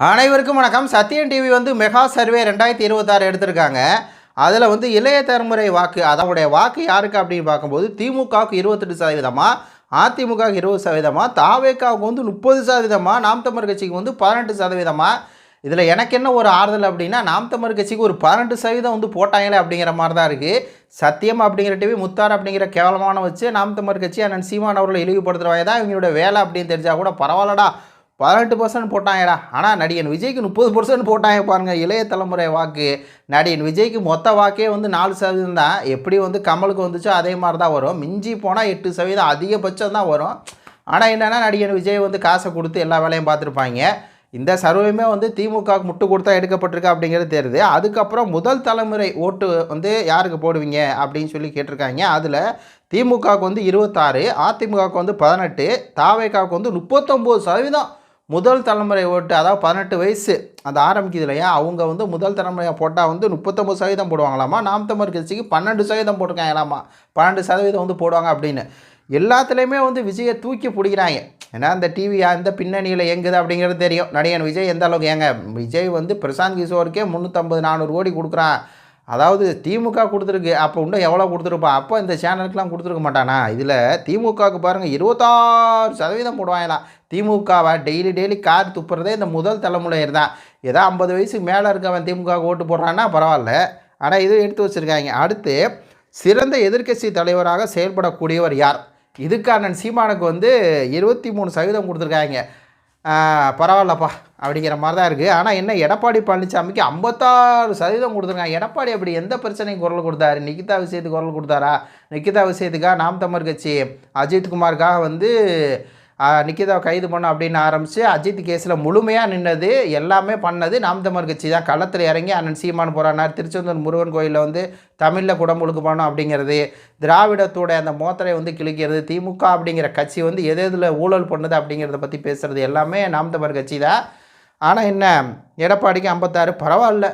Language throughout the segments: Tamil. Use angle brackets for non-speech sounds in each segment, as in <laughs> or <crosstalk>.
அனைவருக்கும் வணக்கம். சத்யன் டிவி வந்து மெகா சர்வே ரெண்டாயிரத்தி இருபத்தாறு எடுத்திருக்காங்க. அதில் வந்து இளைய தலைமுறை வாக்கு அதனுடைய வாக்கு யாருக்கு அப்படின்னு பார்க்கும்போது திமுகவுக்கு இருபத்தெட்டு சதவீதமாக அதிமுகவுக்கு இருபது சதவீதமாக தாவேக்காவுக்கு வந்து முப்பது சதவீதமா நாம் தமிழ் கட்சிக்கு வந்து பதினெட்டு சதவீதமாக இதில் எனக்கு என்ன ஒரு ஆறுதல் அப்படின்னா நாம் தமிழ் கட்சிக்கு ஒரு பன்னெண்டு சதவீதம் வந்து போட்டாங்களே அப்படிங்கிற மாதிரி தான் இருக்குது சத்தியம் அப்படிங்கிற டிவி முத்தார் அப்படிங்கிற கேவலமான வச்சு நாம் தமிழ் கட்சி அண்ணன் சீமான் அவர்களை இழிவுபடுத்துகிறவங்க தான் இவங்களோட வேலை அப்படின்னு தெரிஞ்சால் கூட பரவாயில்லடா. பதினெட்டு பர்சன்ட் போட்டாங்கடா. ஆனால் நடிகன் விஜய்க்கு முப்பது பர்சன்ட் போட்டாங்க பாருங்கள் இளைய தலைமுறை வாக்கு. நடிகன் விஜய்க்கு மொத்த வாக்கே வந்து நாலு சதவீதம் தான். எப்படி வந்து கமலுக்கு வந்துச்சோ அதே மாதிரி தான் வரும். மிஞ்சி போனால் எட்டு சதவீதம் அதிகபட்சம் தான் வரும். ஆனால் என்னென்னா நடிகன் விஜய் வந்து காசை கொடுத்து எல்லா வேலையும் பார்த்துருப்பாங்க. இந்த சர்வேமே வந்து திமுகவுக்கு முட்டு கொடுத்தா எடுக்கப்பட்டிருக்கு அப்படிங்கிறது தெரியுது. அதுக்கப்புறம் முதல் தலைமுறை ஓட்டு வந்து யாருக்கு போடுவீங்க அப்படின்னு சொல்லி கேட்டிருக்காங்க. அதில் திமுகவுக்கு வந்து இருபத்தாறு அதிமுகவுக்கு வந்து பதினெட்டு தாவேக்காவுக்கு வந்து முப்பத்தொம்போது சதவீதம் முதல் தலைமுறை ஓட்டு அதாவது பதினெட்டு வயசு அது ஆரம்பிக்குது இல்லையா? அவங்க வந்து முதல் தலைமுறையாக போட்டால் வந்து முப்பத்தொம்பது சதவீதம் போடுவாங்களாமா? நாம் தமிழ் கட்சிக்கு பன்னெண்டு சதவீதம் போட்டிருக்காங்களாமா? பன்னெண்டு சதவீதம் வந்து போடுவாங்க அப்படின்னு. எல்லாத்துலேயுமே வந்து விஜயை தூக்கி பிடிக்கிறாங்க. ஏன்னா அந்த டிவி அந்த பின்னணியில் எங்குது அப்படிங்கிறது தெரியும். நடிகன் விஜய் எந்த அளவுக்கு ஏங்க விஜய் வந்து பிரசாந்த் கிஷோருக்கே முந்நூற்றம்பது நானூறு கோடி கொடுக்குறான். அதாவது திமுக கொடுத்துருக்கு அப்போ இன்னும் எவ்வளோ கொடுத்துருப்பான் அப்போ இந்த சேனலுக்குலாம் கொடுத்துருக்க மாட்டானா? இதில் திமுகவுக்கு பாருங்கள் இருபத்தாறு சதவீதம் போடுவாங்களாம் திமுகவை டெய்லி டெய்லி கார் துப்புறதே இந்த முதல் தலைமுறையர் தான். ஏதோ ஐம்பது வயசுக்கு மேலே இருக்கவன் திமுக ஓட்டு போடுறான்னா பரவாயில்ல. ஆனால் இது எடுத்து வச்சுருக்காங்க. அடுத்து சிறந்த எதிர்க்கட்சி தலைவராக செயல்படக்கூடியவர் யார்? இதுக்கான சீமானுக்கு வந்து இருபத்தி மூணு சதவீதம் கொடுத்துருக்காங்க. பரவாயில்லப்பா அப்படிங்கிற மாதிரி தான் இருக்குது ஆனால் என்ன எடப்பாடி பழனிசாமிக்கு ஐம்பத்தாறு சதவீதம் கொடுத்துருக்காங்க. எடப்பாடி அப்படி எந்த பிரச்சனையும் குரல் கொடுத்தாரு? நிகிதா விஷயத்துக்கு குரல் கொடுத்தாரா? நிகிதா விஷயத்துக்காக நாம் தமிழ் கட்சி அஜித்குமாருக்காக வந்து நிக்கிதாவை கைது பண்ண அப்படின்னு ஆரம்பித்து அஜித் கேஸில் முழுமையாக நின்னது எல்லாமே பண்ணது நாம் தமிழ் கட்சி தான். களத்தில் இறங்கி அண்ணன் சீமான் போகிறானார் திருச்செந்தூர் முருகன் கோயிலில் வந்து தமிழில் குடமுழுக்கு பண்ணோம் அப்படிங்கிறது திராவிடத்தோட அந்த மோத்தரை வந்து கிழிக்கிறது திமுக அப்படிங்கிற கட்சி வந்து எது எதில் ஊழல் பண்ணுது அப்படிங்கிறத பற்றி பேசுகிறது எல்லாமே நாம் தமிழ் கட்சி தான். ஆனால் என்ன எடப்பாடிக்கு ஐம்பத்தாறு பரவாயில்ல.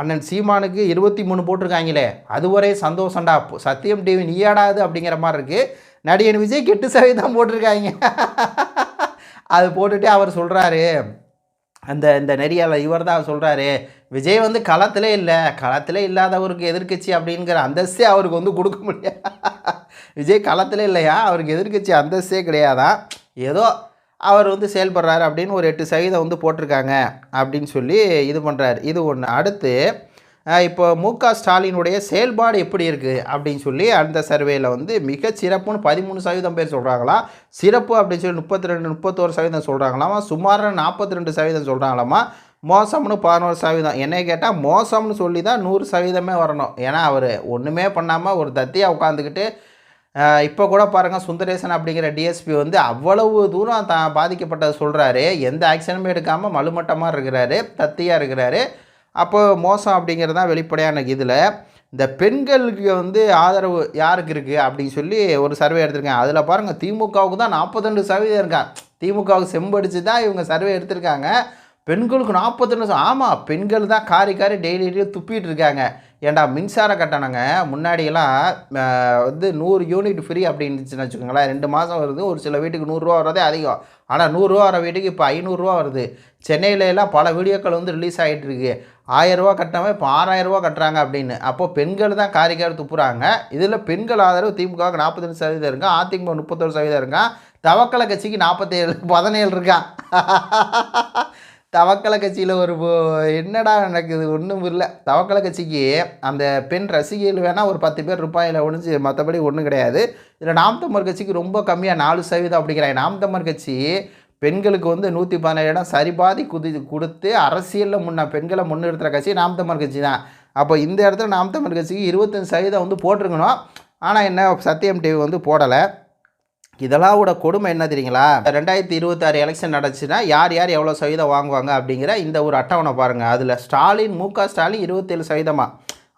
அண்ணன் சீமானுக்கு இருபத்தி மூணு போட்டிருக்காங்களே அதுவரை சந்தோஷம்டா. சத்தியம் டிவி நீயாடாது அப்படிங்கிற மாதிரி இருக்குது நடிகன் விஜய் எட்டு தான் போட்டிருக்காங்க. அது போட்டுட்டு அவர் சொல்கிறாரு அந்த இந்த நெறியால் இவர் தான் சொல்கிறாரு விஜய் வந்து களத்திலே இல்லை. களத்திலே இல்லாதவருக்கு எதிர்க்கட்சி அப்படிங்கிற அந்தஸ்தே அவருக்கு வந்து கொடுக்க முடியாது. விஜய் களத்தில் இல்லையா? அவருக்கு எதிர்க்கட்சி அந்தஸ்தே கிடையாதான் ஏதோ அவர் வந்து செயல்படுறாரு அப்படின்னு ஒரு எட்டு சதவீதம் வந்து போட்டிருக்காங்க அப்படின்னு சொல்லி இது பண்ணுறாரு இது ஒன்று அடுத்து இப்போ மு க ஸ்டாலினுடைய செயல்பாடு எப்படி இருக்குது அப்படின்னு சொல்லி அந்த சர்வேயில் வந்து மிக சிறப்புன்னு பதிமூணு சதவீதம் பேர் சொல்கிறாங்களா சிறப்பு அப்படின்னு சொல்லி முப்பத்தி ரெண்டு முப்பத்தோரு சதவீதம் சொல்கிறாங்களாமா சுமார் நாற்பத்தி ரெண்டு சதவீதம் சொல்கிறாங்களாமா மோசம்னு பதினோரு சதவீதம். என்னை கேட்டால் மோசம்னு சொல்லி தான் நூறு சதவீதமே வரணும். ஏன்னா அவர் ஒன்றுமே பண்ணாமல் ஒரு தத்தியாக உட்காந்துக்கிட்டு இப்போ கூட பாருங்கள் சுந்தரேசன் அப்படிங்கிற டிஎஸ்பி வந்து அவ்வளவு தூரம் தான் பாதிக்கப்பட்டதை சொல்கிறாரு எந்த ஆக்ஷனுமே எடுக்காமல் மலுமட்டமாக இருக்கிறாரு தத்தியாக இருக்கிறாரு. அப்போ மோசம் அப்படிங்கிறது தான் வெளிப்படையான இதில். இந்த பெண்களுக்கு வந்து ஆதரவு யாருக்கு இருக்குது அப்படின்னு சொல்லி ஒரு சர்வே எடுத்திருக்காங்க. அதில் பாருங்கள் திமுகவுக்கு தான் நாற்பத்தெண்டு சதவீதம் இருக்கான் திமுகவுக்கு செம்படிச்சு தான் இவங்க சர்வே எடுத்திருக்காங்க. பெண்களுக்கு நாற்பத்தெண்டு ஆமாம் பெண்கள் தான் காரி காரி டெய்லி டெய்லி துப்பிட்டு இருக்காங்க. ஏன்டா மின்சார கட்டணங்க முன்னாடியெல்லாம் வந்து நூறு யூனிட் ஃப்ரீ அப்படின்னுச்சுன்னு வச்சுக்கோங்களேன். ரெண்டு மாதம் வருது ஒரு சில வீட்டுக்கு நூறுரூவா வரதே அதிகம். ஆனால் நூறுரூவா வர வீட்டுக்கு இப்போ ஐநூறுரூவா வருது. சென்னையில எல்லாம் பல வீடியோக்கள் வந்து ரிலீஸ் ஆகிட்டு இருக்கு. ஆயிரரூவா கட்டினவன் இப்போ ஆறாயிரரூவா கட்டுறாங்க அப்படின்னு. அப்போ பெண்கள் தான் காரி துப்புறாங்க. இதில் பெண்கள் ஆதரவு திமுகவுக்கு நாற்பத்தஞ்சு சதவீதம் இருக்கான் அதிமுக முப்பத்தொரு சதவீதம் இருக்கான் தவக்கலை கட்சிக்கு நாற்பத்தேழு பதினேழு இருக்கான் <laughs> தவக்கலை கட்சியில் ஒரு என்னடா நடக்குது? ஒன்றும் இல்லை தவக்கலை கட்சிக்கு அந்த பெண் ரசிகைகள் வேணால் ஒரு பத்து பேர் ரூபாயில் ஒழிஞ்சு மற்றபடி ஒன்றும் கிடையாது. இதில் நாம் தமிழ் கட்சிக்கு ரொம்ப கம்மியாக நாலு சதவீதம் அப்படிங்கிறாங்க. நாம் தமிழ் கட்சி பெண்களுக்கு வந்து நூற்றி பதினேழு இடம் சரிபாதி குதி கொடுத்து அரசியலில் முன்ன பெண்களை முன்னிறுத்துகிற கட்சி நாம் தமிழ் கட்சி தான். அப்போ இந்த இடத்துல நாம் தமிழ் கட்சிக்கு இருபத்தஞ்சு சதவீதம் வந்து போட்டிருக்கணும். ஆனால் என்ன சத்தியம் டிவி வந்து போடலை. இதெல்லாம் விட கொடுமை என்ன தெரியுங்களா? ரெண்டாயிரத்தி இருபத்தாறு எலெக்ஷன் நடந்துச்சுன்னா யார் யார் எவ்வளோ சதவீதம் வாங்குவாங்க அப்படிங்கிற இந்த ஒரு அட்டவணை பாருங்கள் அதில் ஸ்டாலின் மு க ஸ்டாலின் இருபத்தேழு சதவீதமாக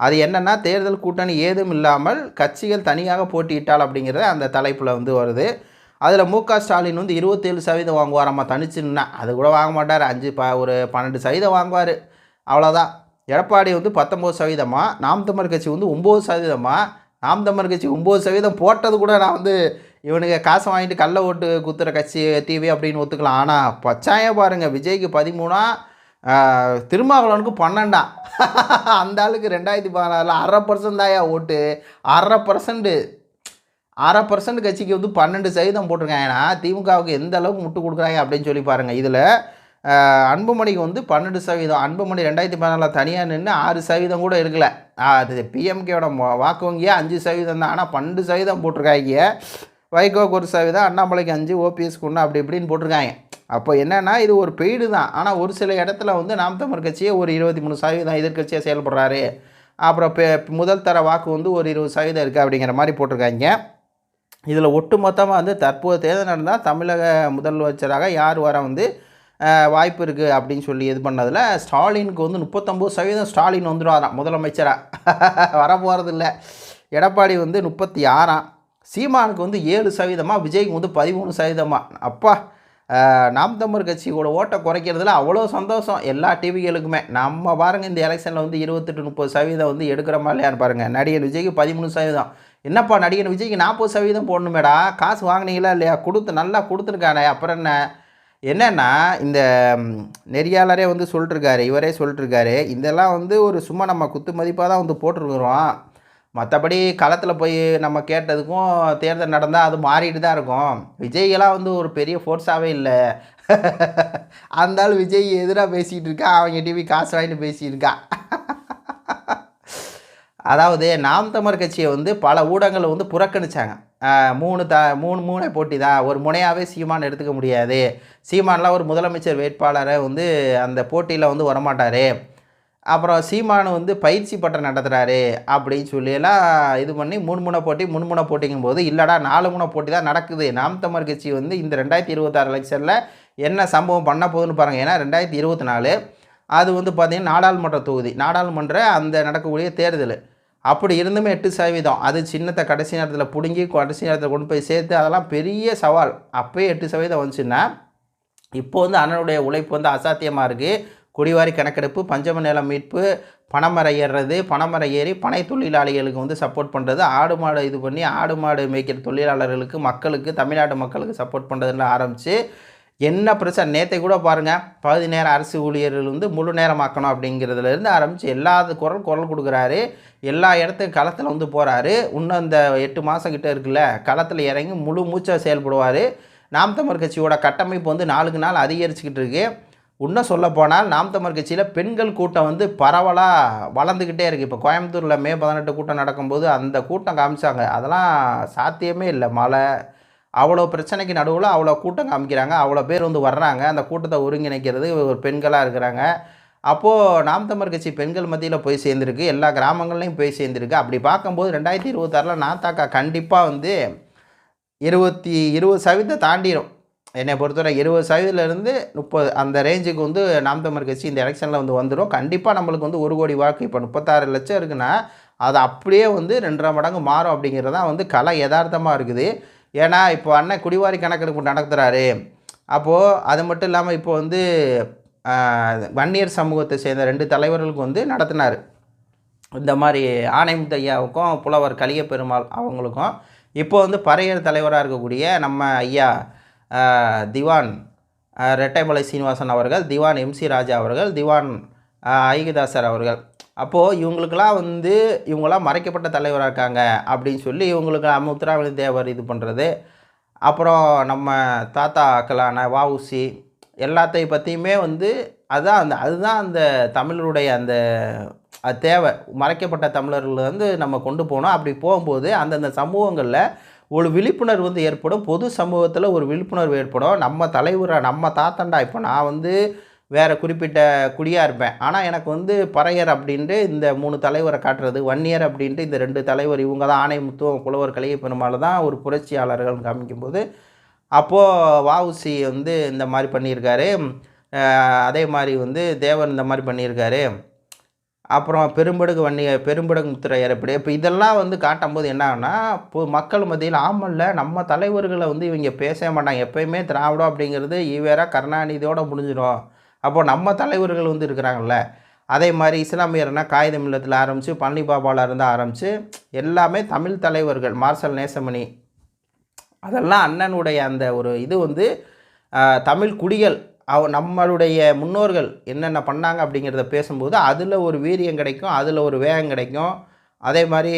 அது என்னென்னா தேர்தல் கூட்டணி ஏதும் இல்லாமல் கட்சிகள் தனியாக போட்டியிட்டால் அப்படிங்கிறத அந்த தலைப்பில் வந்து வருது. அதில் மு க ஸ்டாலின் வந்து இருபத்தேழு சதவீதம் வாங்குவாராம்மா தனிச்சுன்னா அது கூட வாங்க மாட்டார். அஞ்சு ப ஒரு பன்னெண்டு சதவீதம் வாங்குவார். அவ்வளோதான் எடப்பாடி வந்து பத்தொம்போது சதவீதமாக நாம் தமிழர் கட்சி வந்து ஒம்பது சதவீதமாக நாம் தமிழர் கட்சி ஒம்பது சதவீதம் போட்டது கூட நான் வந்து இவனுங்க காசை வாங்கிட்டு கள்ள ஓட்டு குத்துற கட்சி டிவி அப்படின்னு ஒத்துக்கலாம். ஆனால் பச்சாயம் பாருங்கள் விஜய்க்கு பதிமூணா திருமாவளவனுக்கு பன்னெண்டாம் <laughs> அந்த ஆளுக்கு ரெண்டாயிரத்தி பதினாறில் அரை பர்சன்ட் தாயா ஓட்டு. அரை பர்சன்ட் அரை பர்சன்ட் கட்சிக்கு வந்து பன்னெண்டு சதவீதம் போட்டிருக்காங்கன்னா திமுகவுக்கு எந்த அளவுக்கு முட்டு கொடுக்குறாங்க அப்படின்னு சொல்லி பாருங்கள் இதில் அன்புமணிக்கு வந்து பன்னெண்டு சதவீதம். அன்புமணி ரெண்டாயிரத்தி பதினாலில் தனியாக நின்று ஆறு சதவீதம் கூட இருக்கல அது பிஎம்கேயோட வாக்கு வங்கியே அஞ்சு சதவீதம் தான். ஆனால் பன்னெண்டு சதவீதம் போட்டிருக்காங்க. வைகோக்கு ஒரு சதவீதம் அண்ணாமலைக்கு அஞ்சு ஓபிஎஸ்க்கு ஒன்று அப்படி இப்படின்னு போட்டிருக்காங்க. அப்போ என்னென்னா இது ஒரு பெய்டு தான். ஆனால் ஒரு சில இடத்துல வந்து நாம் தமிழ் கட்சியே ஒரு இருபத்தி மூணு சதவீதம் எதிர்கட்சியாக செயல்படுறாரு. அப்புறம் பெ முதல் தர வாக்கு வந்து ஒரு இருபது சதவீதம் இருக்குது அப்படிங்கிற மாதிரி போட்டிருக்காங்க. இதில் ஒட்டு மொத்தமாக வந்து தற்போது தேர்தல் நடந்தால் தமிழக முதலமைச்சராக யார் வர வந்து வாய்ப்பு இருக்குது அப்படின்னு சொல்லி இது பண்ணதில் ஸ்டாலினுக்கு வந்து முப்பத்தொம்போது சதவீதம் ஸ்டாலின் வந்துடுவாராம் முதலமைச்சராக <laughs> வர போகிறதில்ல எடப்பாடி வந்து முப்பத்தி ஆறாம். சீமானுக்கு வந்து ஏழு சதவீதமாக விஜய்க்கு வந்து பதிமூணு சதவீதமாக அப்பா நாம் தமிழர் கட்சியோட ஓட்டை குறைக்கிறதுல அவ்வளோ சந்தோஷம் எல்லா டிவிகளுக்குமே. நம்ம பாருங்கள் இந்த எலெக்ஷனில் வந்து இருபத்தெட்டு முப்பது சதவீதம் வந்து எடுக்கிற மாதிரியான்னு பாருங்கள் நடிகர் விஜய்க்கு பதிமூணு சதவீதம். என்னப்பா நடிகர் விஜய்க்கு நாற்பது சதவீதம் போடணுமேடா? காசு வாங்குனீங்களா இல்லையா? கொடுத்து நல்லா கொடுத்துருக்கானே. அப்புறம் என்ன? என்னென்னா இந்த நெறியாளரே வந்து சொல்லிட்டுருக்காரு இவரே சொல்லிட்டுருக்காரு. இதெல்லாம் வந்து ஒரு சும்மா நம்ம குத்து மதிப்பாக தான் வந்து போட்டிருக்கிறோம். மற்றபடி களத்தில் போய் நம்ம கேட்டதுக்கும் தேர்தல் நடந்தால் அது மாறிட்டு தான் இருக்கும். விஜய்கெல்லாம் வந்து ஒரு பெரிய ஃபோர்ஸாகவே இல்லை. <laughs> அந்தால் விஜய் எதிராக பேசிகிட்டு இருக்கா? அவங்க டிவி காசு வாங்கிட்டு பேசியிருக்கா இருக்கா? <laughs> அதாவது நாம் தமிழர் கட்சியை வந்து பல ஊடகங்கள் வந்து புறக்கணிச்சாங்க. மூணு த மூணு மூணை போட்டி தான். ஒரு முனையாகவே சீமான் எடுத்துக்க முடியாது. சீமான்லாம் ஒரு முதலமைச்சர் வேட்பாளரை வந்து அந்த போட்டியில் வந்து வரமாட்டார். அப்புறம் சீமானு வந்து பயிற்சி பட்டம் நடத்துகிறாரு அப்படின்னு சொல்லியெல்லாம் இது பண்ணி மூணு முனை போட்டி முன்முனை போட்டிங்கும் போது இல்லைடா நாலு முனை போட்டி தான் நடக்குது. நாம் தமிழ் கட்சி வந்து இந்த ரெண்டாயிரத்தி இருபத்தாறு எலெக்ஷனில் என்ன சம்பவம் பண்ண போகுதுன்னு பாருங்கள் ஏன்னா ரெண்டாயிரத்தி இருபத்தி நாலு அது வந்து பார்த்திங்கன்னா நாடாளுமன்ற தொகுதி. நாடாளுமன்ற அந்த நடக்கக்கூடிய தேர்தல். அப்படி இருந்துமே எட்டு சதவீதம். அது சின்னத்தை கடைசி நேரத்தில் பிடுங்கி கடைசி நேரத்தில் கொண்டு போய் சேர்த்து அதெல்லாம் பெரிய சவால். அப்போயே எட்டு சதவீதம் வந்துச்சுன்னா இப்போ வந்து அண்ணனுடைய உழைப்பு வந்து அசாத்தியமாக இருக்குது குடிவாரி கணக்கெடுப்பு பஞ்சம நிலம் மீட்பு பனைமரம் ஏறுறது பனைமரம் ஏறி பனை தொழிலாளிகளுக்கு வந்து சப்போர்ட் பண்ணுறது ஆடு மாடு இது பண்ணி ஆடு மாடு மேய்க்கிற தொழிலாளர்களுக்கு மக்களுக்கு தமிழ்நாட்டு மக்களுக்கு சப்போர்ட் பண்ணுறதுன்னு ஆரம்பித்து என்ன பிரச்சனை நேற்றை கூட பாருங்கள் பகுதி நேரம் அரசு ஊழியர்கள் வந்து முழு நேரமாக்கணும் அப்படிங்கிறதுலேருந்து ஆரம்பித்து எல்லாத்து குரல் குரல் கொடுக்குறாரு எல்லா இடத்துக்கும் களத்தில் வந்து போகிறாரு இன்னும் இந்த எட்டு மாதம் கிட்டே இருக்குல்ல களத்தில் இறங்கி முழு மூச்சை செயல்படுவார். நாம் தமிழ் கட்சியோட கட்டமைப்பு வந்து நாளுக்கு நாள் அதிகரிச்சுக்கிட்டு இருக்குது இன்னும் சொல்ல போனால் நாம் தமிழ் கட்சியில் பெண்கள் கூட்டம் வந்து பரவலாக வளர்ந்துக்கிட்டே இருக்குது இப்போ கோயம்புத்தூரில் மே பதினெட்டு கூட்டம் நடக்கும்போது அந்த கூட்டம் காமிச்சாங்க. அதெல்லாம் சாத்தியமே இல்லை. மழை அவ்வளோ பிரச்சனைக்கு நடுவில் அவ்வளோ கூட்டம் காமிக்கிறாங்க. அவ்வளோ பேர் வந்து வர்றாங்க. அந்த கூட்டத்தை ஒருங்கிணைக்கிறது ஒரு பெண்களாக இருக்கிறாங்க. அப்போது நாம் தமிழ் கட்சி பெண்கள் மத்தியில் போய் சேர்ந்துருக்கு. எல்லா கிராமங்கள்லையும் போய் சேர்ந்துருக்கு. அப்படி பார்க்கும்போது ரெண்டாயிரத்தி இருபத்தாறில் நாத்தாக்கா கண்டிப்பாக வந்து இருபத்தி இருபது சதவீதம் தாண்டிடும் என்னை பொறுத்தவரை இருபது சதவீதத்துலேருந்து முப்பது அந்த ரேஞ்சுக்கு வந்து நாம் தமிழ் கட்சி இந்த எலெக்ஷனில் வந்து வந்துடும் கண்டிப்பாக நம்மளுக்கு வந்து ஒரு கோடி வாக்கு இப்போ முப்பத்தாறு லட்சம் இருக்குன்னா அது அப்படியே வந்து ரெண்டரை மடங்கு மாறும் அப்படிங்கிறது தான் வந்து கலை யதார்த்தமாக இருக்குது. ஏன்னா இப்போ அண்ணன் குடிவாரி கணக்கெடுப்பு நடத்துகிறாரு அப்போது அது மட்டும் இல்லாமல் இப்போ வந்து வன்னியர் சமூகத்தை சேர்ந்த ரெண்டு தலைவர்களுக்கு வந்து நடத்தினார். இந்த மாதிரி ஆணைமுத்து ஐயாவுக்கும் புலவர் கலிய பெருமாள் அவங்களுக்கும். இப்போ வந்து பறையர் தலைவராக இருக்கக்கூடிய நம்ம ஐயா திவான் ரெட்டைமலை சீனிவாசன் அவர்கள் திவான் எம்சி ராஜா அவர்கள் திவான் ஆஹ், ஐகதாசர் அவர்கள். அப்போது இவங்களுக்கெல்லாம் வந்து இவங்களாம் மறைக்கப்பட்ட தலைவராக இருக்காங்க அப்படின்னு சொல்லி இவங்களுக்கு அமுத்திராவளி தேவர் இது பண்ணுறது அப்புறம் நம்ம தாத்தாக்களான வஉசி எல்லாத்தையும் பற்றியுமே வந்து அதுதான் அந்த அதுதான் அந்த தமிழருடைய அந்த தேவை. மறைக்கப்பட்ட தமிழர்கள் வந்து நம்ம கொண்டு போனோம் அப்படி போகும்போது அந்தந்த சமூகங்களில் ஒரு விழிப்புணர்வு வந்து ஏற்படும். பொது சமூகத்தில் ஒரு விழிப்புணர்வு ஏற்படும். நம்ம தலைவராக நம்ம தாத்தண்டா இப்போ நான் வந்து வேறு குறிப்பிட்ட குடியாக இருப்பேன். ஆனால் எனக்கு வந்து பறையர் அப்படின்ட்டு இந்த மூணு தலைவரை காட்டுறது வன்னியர் அப்படின்ட்டு இந்த ரெண்டு தலைவர் இவங்க தான் ஆணைமுத்துவம் புலவர் கலையை பெருமாள் தான் ஒரு புரட்சியாளர்கள் காமிக்கும்போது அப்போது வாவுசி வந்து இந்த மாதிரி பண்ணியிருக்காரு. அதே மாதிரி வந்து தேவர் இந்த மாதிரி பண்ணியிருக்காரு. அப்புறம் பெரும்படுகு வன்னிய பெரும்படுகு முத்திரையர் இப்படி. இப்போ இதெல்லாம் வந்து காட்டும்போது என்ன இப்போ மக்கள் மத்தியில் ஆமல்ல நம்ம தலைவர்களை வந்து இவங்க பேசவே மாட்டாங்க. எப்பயுமே திராவிடம் அப்படிங்கிறது ஈவேரா கருணாநிதியோட முடிஞ்சிடும் அப்போ நம்ம தலைவர்கள் வந்து இருக்கிறாங்கல்ல. அதே மாதிரி இஸ்லாமியர்னா காகிதம் மில்லத்தில் ஆரம்பித்து பழனிபாபாவில் இருந்து ஆரம்பித்து எல்லாமே தமிழ் தலைவர்கள் மார்சல் நேசமணி. அதெல்லாம் அண்ணனுடைய அந்த ஒரு இது வந்து தமிழ் குடிகள் அவ நம்மளுடைய முன்னோர்கள் என்னென்ன பண்ணாங்க அப்படிங்கிறத பேசும்போது அதில் ஒரு வீரியம் கிடைக்கும் அதில் ஒரு வேகம் கிடைக்கும். அதே மாதிரி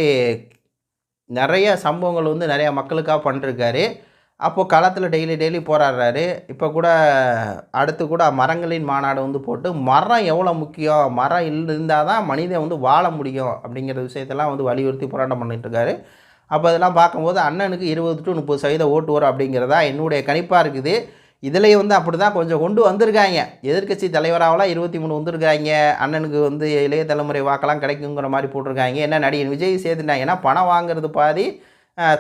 நிறைய சம்பவங்கள் வந்து நிறையா மக்களுக்காக பண்ணிருக்காரு. அப்போது களத்தில் டெய்லி டெய்லி போராடுறாரு. இப்போ கூட அடுத்து கூட மரங்களின் மாநாடு வந்து போட்டு மரம் எவ்வளோ முக்கியம்? மரம் இருந்தால் தான் மனிதன் வந்து வாழ முடியும் அப்படிங்கிற விஷயத்தெல்லாம் வந்து வலியுறுத்தி போராட்டம் பண்ணிட்டுருக்காரு அப்போ அதெல்லாம் பார்க்கும்போது அண்ணனுக்கு இருபது டு முப்பது சதவீத ஓட்டு வரும் அப்படிங்கிறதா என்னுடைய கணிப்பாக இருக்குது. இதுலேயும் வந்து அப்படி தான் கொஞ்சம் கொண்டு வந்திருக்காங்க. எதிர்க்கட்சி தலைவராகலாம் இருபத்தி மூணு வந்திருக்காங்க. அண்ணனுக்கு வந்து இளைய தலைமுறை வாக்கெல்லாம் கிடைக்குங்கிற மாதிரி போட்டிருக்காங்க. என்ன நடிகன் விஜய் சேர்த்துட்டாங்கன்னா பணம் வாங்குறது பாதி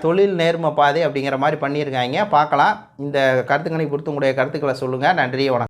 தொழில் நேர்மை பாதி அப்படிங்கிற மாதிரி பண்ணியிருக்காங்க. பார்க்கலாம். இந்த கருத்துக்களை பொறுத்து உங்களுடைய கருத்துக்களை சொல்லுங்கள் நன்றி வணக்கம்.